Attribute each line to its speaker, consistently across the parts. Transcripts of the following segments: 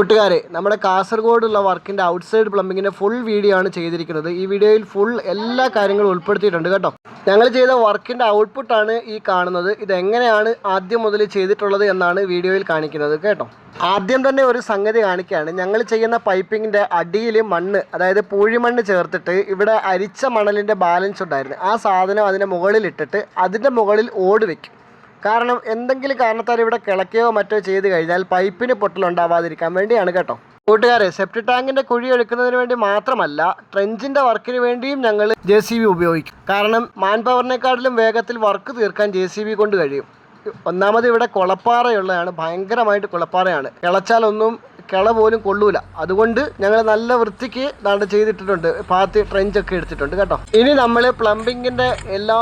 Speaker 1: കൂട്ടുകാരെ നമ്മുടെ കാസർഗോഡുള്ള വർക്കിന്റെ ഔട്ട്സൈഡ് പ്ലംബിങ്ങിന്റെ ഫുൾ വീഡിയോ ആണ് ചെയ്തിരിക്കുന്നത്. ഈ വീഡിയോയിൽ ഫുൾ എല്ലാ കാര്യങ്ങളും ഉൾപ്പെടുത്തിയിട്ടുണ്ട് കേട്ടോ. ഞങ്ങൾ ചെയ്ത വർക്കിന്റെ ഔട്ട്പുട്ടാണ് ഈ കാണുന്നത്. ഇത് എങ്ങനെയാണ് ആദ്യം മുതൽ ചെയ്തിട്ടുള്ളത് എന്നാണ് വീഡിയോയിൽ കാണിക്കുന്നത് കേട്ടോ. ആദ്യം തന്നെ ഒരു സംഗതി കാണിക്കുകയാണ്. ഞങ്ങൾ ചെയ്യുന്ന പൈപ്പിങ്ങിന്റെ അടിയിൽ മണ്ണ് അതായത് പൂഴിമണ്ണ് ചേർത്തിട്ട് ഇവിടെ അരിച്ച മണലിന്റെ ബാലൻസ് ഉണ്ടായിരുന്നു. ആ സാധനം അതിന്റെ മുകളിൽ ഇട്ടിട്ട് അതിന്റെ മുകളിൽ ഓട് വെക്കും. കാരണം എന്തെങ്കിലും കാരണത്താൽ ഇവിടെ കിളക്കുകയോ മറ്റോ ചെയ്ത് കഴിഞ്ഞാൽ പൈപ്പിന് പൊട്ടലുണ്ടാവാതിരിക്കാൻ വേണ്ടിയാണ് കേട്ടോ. കൂട്ടുകാരെ സെപ്റ്റി ടാങ്കിന്റെ കുഴി എടുക്കുന്നതിന് വേണ്ടി മാത്രമല്ല ട്രെഞ്ചിന്റെ വർക്കിന് വേണ്ടിയും ഞങ്ങൾ ജെ സി ബി ഉപയോഗിക്കും. കാരണം മാൻ പവറിനെക്കാട്ടിലും വേഗത്തിൽ വർക്ക് തീർക്കാൻ ജെ സി ബി കൊണ്ട് കഴിയും. ഒന്നാമത് ഇവിടെ കുളപ്പാറയുള്ളതാണ് ഭയങ്കരമായിട്ട് കുളപ്പാറയാണ്. കിളച്ചാലൊന്നും കിള പോലും കൊള്ളൂല. അതുകൊണ്ട് ഞങ്ങൾ നല്ല വൃത്തിക്ക് നട ചെയ്തിട്ടിട്ടുണ്ട്. പാത്തി ട്രെഞ്ചൊക്കെ എടുത്തിട്ടുണ്ട് കേട്ടോ. ഇനി നമ്മൾ പ്ലംബിങ്ങിന്റെ എല്ലാ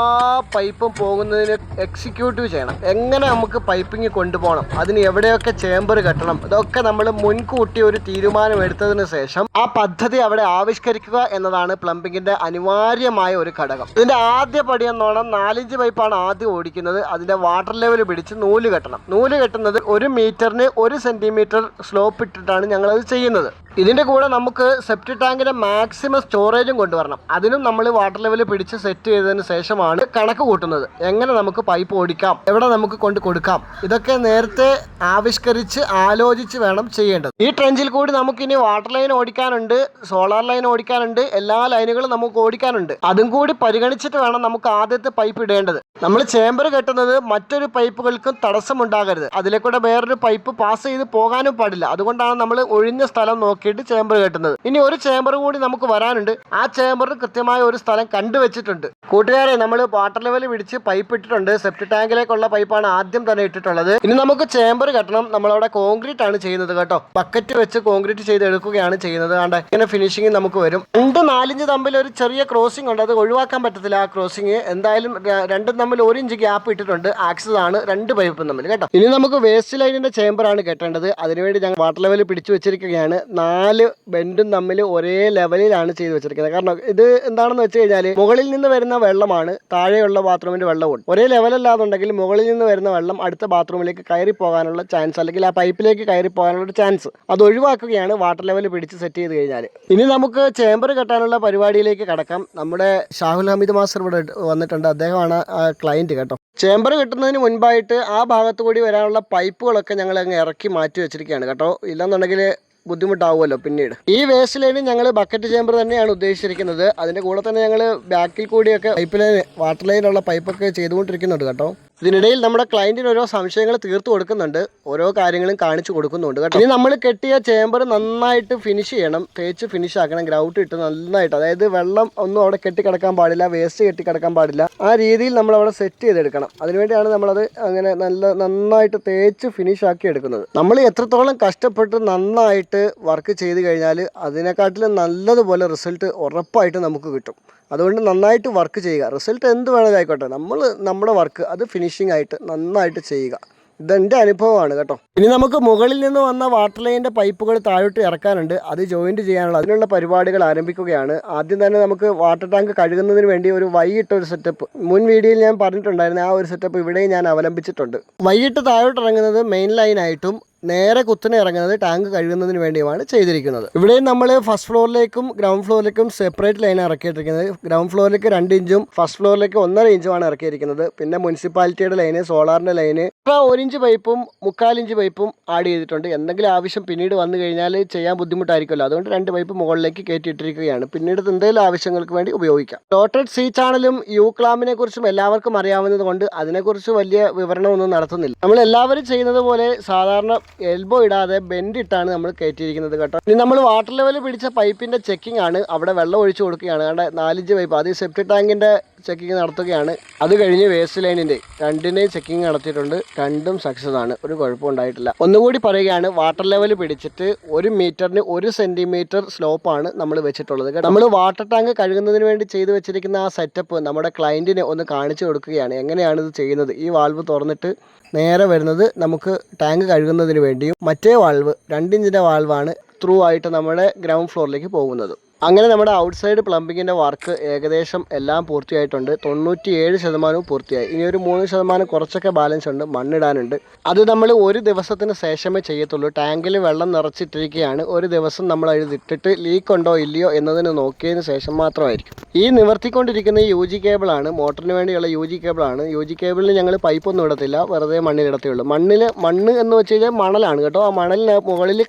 Speaker 1: പൈപ്പും പോകുന്നതിന് എക്സിക്യൂട്ടീവ് ചെയ്യണം. എങ്ങനെ നമുക്ക് പൈപ്പിംഗ് കൊണ്ടുപോകണം? അതിന് എവിടെയൊക്കെ ചേമ്പർ കെട്ടണം? ഇതൊക്കെ നമ്മൾ മുൻകൂട്ടി ഒരു തീരുമാനം എടുത്തതിന് ശേഷം ആ പദ്ധതി അവിടെ ആവിഷ്കരിക്കുക എന്നതാണ് പ്ലംബിങ്ങിന്റെ അനിവാര്യമായ ഒരു ഘടകം. ഇതിന്റെ ആദ്യ പടി എന്നോണം നാലിഞ്ച് പൈപ്പാണ് ആദ്യം ഓടിക്കുന്നത്. അതിന്റെ വാട്ടർ ലെവൽ പിടിച്ച് നൂൽ കെട്ടണം. നൂൽ കെട്ടുന്നത് ഒരു മീറ്ററിന് ഒരു സെന്റിമീറ്റർ സ്ലോപ്പ് ഇട്ടിട്ടാണ് ഞങ്ങളത് ചെയ്യുന്നത്. ഇതിന്റെ കൂടെ നമുക്ക് സെപ്റ്റി ടാങ്കിന്റെ മാക്സിമം സ്റ്റോറേജും കൊണ്ടുവരണം. അതിനും നമ്മൾ വാട്ടർ ലെവൽ പിടിച്ച് സെറ്റ് ചെയ്തതിന് ശേഷമാണ് കണക്ക് കൂട്ടുന്നത്. എങ്ങനെ നമുക്ക് പൈപ്പ് ഓടിക്കാം എവിടെ നമുക്ക് കൊണ്ട് കൊടുക്കാം ഇതൊക്കെ നേരത്തെ ആവിഷ്കരിച്ച് ആലോചിച്ച് വേണം ചെയ്യേണ്ടത്. ഈ ട്രെഞ്ചിൽ കൂടി നമുക്ക് ഇനി വാട്ടർ ലൈൻ ഓടിക്കാനുണ്ട് സോളാർ ലൈൻ ഓടിക്കാനുണ്ട് എല്ലാ ലൈനുകളും നമുക്ക് ഓടിക്കാനുണ്ട്. അതും കൂടി പരിഗണിച്ചിട്ട് വേണം നമുക്ക് ആദ്യത്തെ പൈപ്പ് ഇടേണ്ടത്. നമ്മൾ ചേമ്പർ കെട്ടുന്നത് മറ്റൊരു പൈപ്പുകൾക്കും തടസ്സമുണ്ടാകരുത്. അതിലെ കൂടെ വേറൊരു പൈപ്പ് പാസ് ചെയ്ത് പോകാനും പാടില്ല. അതുകൊണ്ടാണ് നമ്മൾ ഒഴിഞ്ഞ സ്ഥലം നോക്കിയിട്ട് ചേമ്പർ കെട്ടുന്നത്. ഇനി ഒരു ചേമ്പർ കൂടി നമുക്ക് വരാനുണ്ട്. ആ ചേമ്പറിന് കൃത്യമായ ഒരു സ്ഥലം കണ്ടുവച്ചിട്ടുണ്ട്. കൂട്ടുകാരെ നമ്മൾ വാട്ടർ ലെവൽ പിടിച്ച് പൈപ്പ് ഇട്ടിട്ടുണ്ട്. സെപ്റ്റ് ടാങ്കിലേക്കുള്ള പൈപ്പാണ് ആദ്യം തന്നെ ഇട്ടിട്ടുള്ളത്. ഇനി നമുക്ക് ചേമ്പർ കെട്ടണം. നമ്മളവിടെ കോൺക്രീറ്റ് ആണ് ചെയ്യുന്നത് കേട്ടോ. ബക്കറ്റ് വെച്ച് കോൺക്രീറ്റ് ചെയ്ത് എടുക്കുകയാണ് ചെയ്യുന്നത്. കണ്ട? ഇങ്ങനെ ഫിനിഷിംഗ് നമുക്ക് വരും. രണ്ട് നാലിഞ്ച് തമ്മിൽ ഒരു ചെറിയ ക്രോസിംഗ് ഉണ്ട്. അത് ഒഴിവാക്കാൻ പറ്റത്തില്ല ആ ക്രോസിംഗ് എന്തായാലും രണ്ടും തമ്മിൽ ഒരു ഇഞ്ച് ഗ്യാപ്പ് ഇട്ടിട്ടുണ്ട്. ആക്സസ് ആണ് രണ്ട് പൈപ്പും തമ്മിൽ. കേട്ടോ? ഇനി നമുക്ക് വേസ്റ്റ് ലൈനിന്റെ ചേമ്പറാണ് കെട്ടേണ്ടത്. അതിനുവേണ്ടി ഞങ്ങൾ വാട്ടർ ലെവൽ പിടിച്ചു വെച്ചിരിക്കുകയാണ്. നാല് ബെൻഡും തമ്മിൽ ഒരേ ലെവലിലാണ് ചെയ്ത് വെച്ചിരിക്കുന്നത്. കാരണം ഇത് എന്താണെന്ന് വെച്ച് കഴിഞ്ഞാൽ മുകളിൽ നിന്ന് വരുന്ന വെള്ളമാണ് താഴെയുള്ള ബാത്റൂമിന്റെ വെള്ളവും. ഒരേ ലെവലല്ലാതുണ്ടെങ്കിൽ മുകളിൽ നിന്ന് വരുന്ന വെള്ളം അടുത്ത ബാത്റൂമിലേക്ക് കയറി പോകാനുള്ള ചാൻസ് അല്ലെങ്കിൽ ആ പൈപ്പിലേക്ക് കയറി പോകാനുള്ള ചാൻസ് അത് ഒഴിവാക്കുകയാണ് വാട്ടർ ലെവൽ പിടിച്ച് സെറ്റ് ചെയ്ത് കഴിഞ്ഞാൽ ഇനി നമുക്ക് ചേമ്പർ കെട്ടാനുള്ള പരിപാടിയിലേക്ക് കടക്കാം. നമ്മുടെ ഷാഹുൽ ഹമീദ് മാസ്റ്റർ ഇവിടെ വന്നിട്ടുണ്ട്. അദ്ദേഹമാണ് ആ ക്ലയന്റ് കേട്ടോ. ചേമ്പർ കിട്ടുന്നതിന് മുൻപായിട്ട് ആ ഭാഗത്ത് കൂടി വരാനുള്ള പൈപ്പുകളൊക്കെ ഞങ്ങൾ അങ്ങ് ഇറക്കി മാറ്റി വെച്ചിരിക്കുകയാണ് കേട്ടോ. ഇല്ലെന്നുണ്ടെങ്കിൽ ബുദ്ധിമുട്ടാവുമല്ലോ പിന്നീട്. ഈ വേസ്റ്റ് ലൈനിൽ ഞങ്ങൾ ബക്കറ്റ് ചേമ്പർ തന്നെയാണ് ഉദ്ദേശിച്ചിരിക്കുന്നത്. അതിന്റെ കൂടെ തന്നെ ഞങ്ങൾ ബാക്കിൽ കൂടിയൊക്കെ പൈപ്പ് ലൈൻ വാട്ടർ ലൈനുള്ള പൈപ്പൊക്കെ ചെയ്തുകൊണ്ടിരിക്കുന്നുണ്ട് കേട്ടോ. ഇതിനിടയിൽ നമ്മുടെ ക്ലയന്റിന് ഓരോ സംശയങ്ങൾ തീർത്തു കൊടുക്കുന്നുണ്ട്. ഓരോ കാര്യങ്ങളും കാണിച്ചു കൊടുക്കുന്നുണ്ട് കേട്ടോ. ഇനി നമ്മൾ കെട്ടിയ ചേമ്പർ നന്നായിട്ട് ഫിനിഷ് ചെയ്യണം. തേച്ച് ഫിനിഷ് ആക്കണം. ഗ്രൗട്ട് ഇട്ട് നന്നായിട്ട്. അതായത് വെള്ളം ഒന്നും അവിടെ കെട്ടി കിടക്കാൻ പാടില്ല. വേസ്റ്റ് കെട്ടി കിടക്കാൻ പാടില്ല. ആ രീതിയിൽ നമ്മൾ അവിടെ സെറ്റ് ചെയ്തെടുക്കണം. അതിനുവേണ്ടിയാണ് നമ്മളത് അങ്ങനെ നല്ല നന്നായിട്ട് തേച്ച് ഫിനിഷ് ആക്കി എടുക്കുന്നത്. നമ്മൾ എത്രത്തോളം കഷ്ടപ്പെട്ട് നന്നായിട്ട് വർക്ക് ചെയ്ത് കഴിഞ്ഞാൽ അതിനെക്കാട്ടിലും നല്ലതുപോലെ റിസൾട്ട് ഉറപ്പായിട്ട് നമുക്ക് കിട്ടും. അതുകൊണ്ട് നന്നായിട്ട് വർക്ക് ചെയ്യുക. റിസൾട്ട് എന്ത് വേണമെങ്കിലും ആയിക്കോട്ടെ. നമ്മൾ നമ്മുടെ വർക്ക് അത് ഫിനിഷിംഗ് ആയിട്ട് നന്നായിട്ട് ചെയ്യുക. ഇതെന്റെ അനുഭവമാണ് കേട്ടോ. ഇനി നമുക്ക് മുകളിൽ നിന്ന് വന്ന വാട്ടർ ലൈനിന്റെ പൈപ്പുകൾ താഴോട്ട് ഇറക്കാനുണ്ട്. അത് ജോയിന്റ് ചെയ്യാനുള്ള അതിനുള്ള പരിപാടികൾ ആരംഭിക്കുകയാണ്. ആദ്യം തന്നെ നമുക്ക് വാട്ടർ ടാങ്ക് കഴുകുന്നതിന് വേണ്ടി ഒരു വൈകിട്ട് ഒരു സെറ്റപ്പ് മുൻ വീഡിയോയിൽ ഞാൻ പറഞ്ഞിട്ടുണ്ടായിരുന്നു. ആ ഒരു സെറ്റപ്പ് ഇവിടെയും ഞാൻ അവലംബിച്ചിട്ടുണ്ട്. വൈകിട്ട് താഴോട്ട് ഇറങ്ങുന്നത് മെയിൻ ലൈനായിട്ടും നേരെ കുത്തിന് ഇറങ്ങുന്നത് ടാങ്ക് കഴുകുന്നതിന് വേണ്ടിയുമാണ് ചെയ്തിരിക്കുന്നത്. ഇവിടെ നമ്മൾ ഫസ്റ്റ് ഫ്ലോറിലേക്കും ഗ്രൗണ്ട് ഫ്ലോറിലേക്കും സെപ്പറേറ്റ് ലൈൻ ഇറക്കിയിട്ടിരിക്കുന്നത്. ഗ്രൗണ്ട് ഫ്ലോറിലേക്ക് രണ്ട് ഇഞ്ചും ഫസ്റ്റ് ഫ്ലോറിലേക്ക് ഒന്നര ഇഞ്ചുമാണ് ഇറക്കിയിരിക്കുന്നത്. പിന്നെ മുനിസിപ്പാലിറ്റിയുടെ ലൈന് സോളാറിന്റെ ലൈന് ഒരു ഇഞ്ച് പൈപ്പും മുക്കാൽ ഇഞ്ച് പൈപ്പും ആഡ് ചെയ്തിട്ടുണ്ട്. എന്തെങ്കിലും ആവശ്യം പിന്നീട് വന്നു കഴിഞ്ഞാൽ ചെയ്യാൻ ബുദ്ധിമുട്ടായിരിക്കുമല്ലോ. അതുകൊണ്ട് രണ്ട് പൈപ്പ് മുകളിലേക്ക് കയറ്റിയിട്ടിരിക്കുകയാണ്. പിന്നീട് എന്തെങ്കിലും ആവശ്യങ്ങൾക്ക് വേണ്ടി ഉപയോഗിക്കാം. ഡോട്ടഡ് സി ചാനലും യു ക്ലാമിനെ കുറിച്ചും എല്ലാവർക്കും അറിയാവുന്നത് കൊണ്ട് അതിനെക്കുറിച്ച് വലിയ വിവരണമൊന്നും നടത്തുന്നില്ല. നമ്മൾ എല്ലാവരും ചെയ്യുന്നത് പോലെ സാധാരണ എൽബോ ഇടാതെ ബെൻഡ് ഇട്ടാണ് നമ്മൾ കയറ്റിയിരിക്കുന്നത് കേട്ടോ. ഇനി നമ്മൾ വാട്ടർ ലെവൽ പിടിച്ച പൈപ്പിന്റെ ചെക്കിംഗ് ആണ് അവിടെ വെള്ളം ഒഴിച്ചു കൊടുക്കുകയാണ്. അവിടെ നാലിഞ്ച് പൈപ്പ് അത് സെപ്റ്റിക് ടാങ്കിന്റെ ചെക്കിംഗ് നടത്തുകയാണ്. അത് കഴിഞ്ഞ് വേസ്റ്റ് ലൈനിന്റെ രണ്ടിനെയും ചെക്കിങ് നടത്തിയിട്ടുണ്ട്. രണ്ടും സക്സസ് ആണ്. ഒരു കുഴപ്പം ഉണ്ടായിട്ടില്ല. ഒന്നുകൂടി പറയുകയാണ് വാട്ടർ ലെവൽ പിടിച്ചിട്ട് ഒരു മീറ്ററിന് ഒരു സെന്റിമീറ്റർ സ്ലോപ്പാണ് നമ്മൾ വെച്ചിട്ടുള്ളത് നമ്മൾ വാട്ടർ ടാങ്ക് കഴുകുന്നതിന് വേണ്ടി ചെയ്തു വെച്ചിരിക്കുന്ന ആ സെറ്റപ്പ് നമ്മുടെ ക്ലയന്റിനെ ഒന്ന് കാണിച്ചു കൊടുക്കുകയാണ്. എങ്ങനെയാണ് ഇത് ചെയ്യുന്നത്? ഈ വാൾവ് തുറന്നിട്ട് നേരെ വരുന്നത് നമുക്ക് ടാങ്ക് കഴുകുന്നതിന് വേണ്ടിയും മറ്റേ വാൾവ് രണ്ടിഞ്ചിന്റെ വാൾവാണ് ത്രൂ ആയിട്ട് നമ്മുടെ ഗ്രൗണ്ട് ഫ്ലോറിലേക്ക് പോകുന്നത്. അങ്ങനെ നമ്മുടെ ഔട്ട്സൈഡ് പ്ലംബിങ്ങിന്റെ വർക്ക് ഏകദേശം എല്ലാം പൂർത്തിയായിട്ടുണ്ട്. തൊണ്ണൂറ്റി ഏഴ് ശതമാനവും പൂർത്തിയായി. ഇനി ഒരു മൂന്ന് ശതമാനം കുറച്ചൊക്കെ ബാലൻസ് ഉണ്ട് മണ്ണിടാനുണ്ട്. അത് നമ്മൾ ഒരു ദിവസത്തിന് ശേഷമേ ചെയ്യത്തുള്ളൂ. ടാങ്കിൽ വെള്ളം നിറച്ചിട്ടിരിക്കുകയാണ്. ഒരു ദിവസം നമ്മൾ അത് ഇട്ടിട്ട് ലീക്ക് ഉണ്ടോ ഇല്ലയോ എന്നതിന് നോക്കിയതിന് ശേഷം മാത്രമായിരിക്കും. ഈ നിവർത്തിക്കൊണ്ടിരിക്കുന്ന യു ജി കേബിളാണ് മോട്ടറിന് വേണ്ടിയുള്ള യു ജി കേബിളാണ് യു ജി കേബിളിൽ ഞങ്ങൾ പൈപ്പൊന്നും ഇടത്തില്ല. വെറുതെ മണ്ണിലിടത്തേ ഉള്ളൂ. മണ്ണിൽ മണ്ണ് എന്ന് വെച്ച് കഴിഞ്ഞാൽ മണലാണ് കേട്ടോ. ആ മണലിന് മുകളിൽ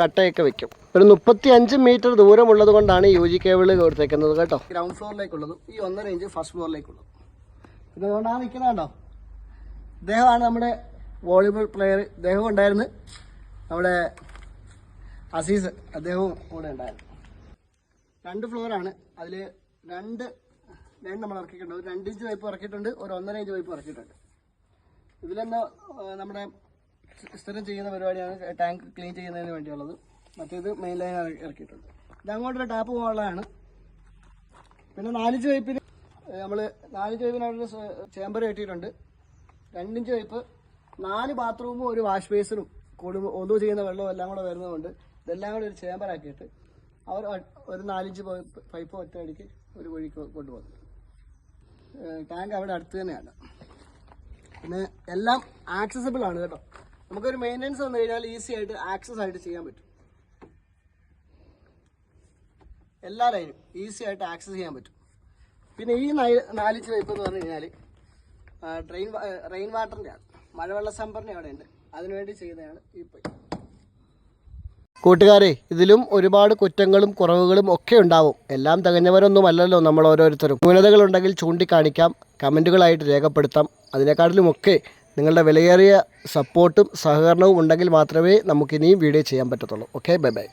Speaker 1: കട്ടയൊക്കെ വെക്കും. ഒരു മുപ്പത്തി അഞ്ച് മീറ്റർ ദൂരമുള്ളത് കൊണ്ടാണ് യു ജി കേബിൾ കൊടുത്തേക്കുന്നത് കേട്ടോ. ഗ്രൗണ്ട് ഫ്ലോറിലേക്കുള്ളതും. ഈ ഒന്നര ഇഞ്ച് ഫസ്റ്റ് ഫ്ലോറിലേക്കുള്ളത്. പിന്നെ അതുകൊണ്ടാണ് നിൽക്കുന്നത് കേട്ടോ ഇദ്ദേഹമാണ് നമ്മുടെ വോളിബോൾ പ്ലെയർ. ഇദ്ദേഹം ഉണ്ടായിരുന്നു. നമ്മുടെ അസീസ് അദ്ദേഹവും കൂടെ ഉണ്ടായിരുന്നു. രണ്ട് ഫ്ലോറാണ്. അതിൽ രണ്ട് രണ്ട് നമ്മൾ ഇറക്കിയിട്ടുണ്ട്. ഒരു രണ്ട് ഇഞ്ച് ഇറക്കിയിട്ടുണ്ട്. ഒരു ഒന്നര ഇഞ്ച് വൈപ്പ് ഇറക്കിയിട്ടുണ്ട്. ഇതിലെന്ന് നമ്മുടെ സ്ഥിരം ചെയ്യുന്ന പരിപാടിയാണ് ടാങ്ക് ക്ലീൻ ചെയ്യുന്നതിന് വേണ്ടിയുള്ളത്. മറ്റേത് മെയിൻ ലൈൻ ഇറക്കിയിട്ടുണ്ട്. ഇത് അങ്ങോട്ടൊരു ടാപ്പ് പോകാനുള്ളതാണ് പിന്നെ നാലിഞ്ച് പൈപ്പിന് നമ്മൾ നാലിഞ്ച് പൈപ്പിന് അവിടെ ചേമ്പർ കെട്ടിയിട്ടുണ്ട്. രണ്ടിഞ്ച് പൈപ്പ് നാല് ബാത്റൂമും ഒരു വാഷ് ബേസിനും കൂടുമ്പോൾ ഒതു ചെയ്യുന്ന വെള്ളവും എല്ലാം കൂടെ വരുന്നതുകൊണ്ട് ഇതെല്ലാം കൂടെ ഒരു ചേമ്പറാക്കിയിട്ട് അവർ ഒരു നാലിഞ്ച് പൈപ്പ് ഒറ്റയടിക്ക് ഒരു കുഴിക്ക് കൊണ്ടുപോകുന്നു. ടാങ്ക് അവിടെ അടുത്ത് തന്നെയാണ്. പിന്നെ എല്ലാം ആക്സസിബിൾ ആണ് കേട്ടോ. നമുക്കൊരു മെയിന്റെനൻസ് വന്നു കഴിഞ്ഞാൽ ഈസി ആയിട്ട് ആക്സസ് ആയിട്ട് ചെയ്യാൻ പറ്റും. എല്ലാ ലൈനും ഈസി ആയിട്ട് ആക്സസ് ചെയ്യാൻ പറ്റും. പിന്നെ ഈ നൈ- നാലിഞ്ച് പൈപ്പ് എന്ന് പറഞ്ഞു കഴിഞ്ഞാൽ ഡ്രെയിൻ റെയിൻ വാട്ടറിന്റെ ആണ്. മഴവെള്ള സംഭരണി അവിടെ ഉണ്ട് അതിനുവേണ്ടി ചെയ്യുന്നതാണ് ഈ പൈപ്പ് കൂട്ടുകാരെ ഇതിലും ഒരുപാട് കുറ്റങ്ങളും കുറവുകളും ഒക്കെ ഉണ്ടാവും. എല്ലാം തികഞ്ഞവരൊന്നും അല്ലല്ലോ നമ്മൾ ഓരോരുത്തരും. ന്യൂനതകളുണ്ടെങ്കിൽ ചൂണ്ടിക്കാണിക്കാം കമന്റുകളായിട്ട് രേഖപ്പെടുത്താം. അതിനെക്കാട്ടിലുമൊക്കെ നിങ്ങളുടെ വിലയേറിയ സപ്പോർട്ടും സഹകരണവും ഉണ്ടെങ്കിൽ മാത്രമേ നമുക്കിനിയും വീഡിയോ ചെയ്യാൻ പറ്റത്തുള്ളൂ. Okay bye bye.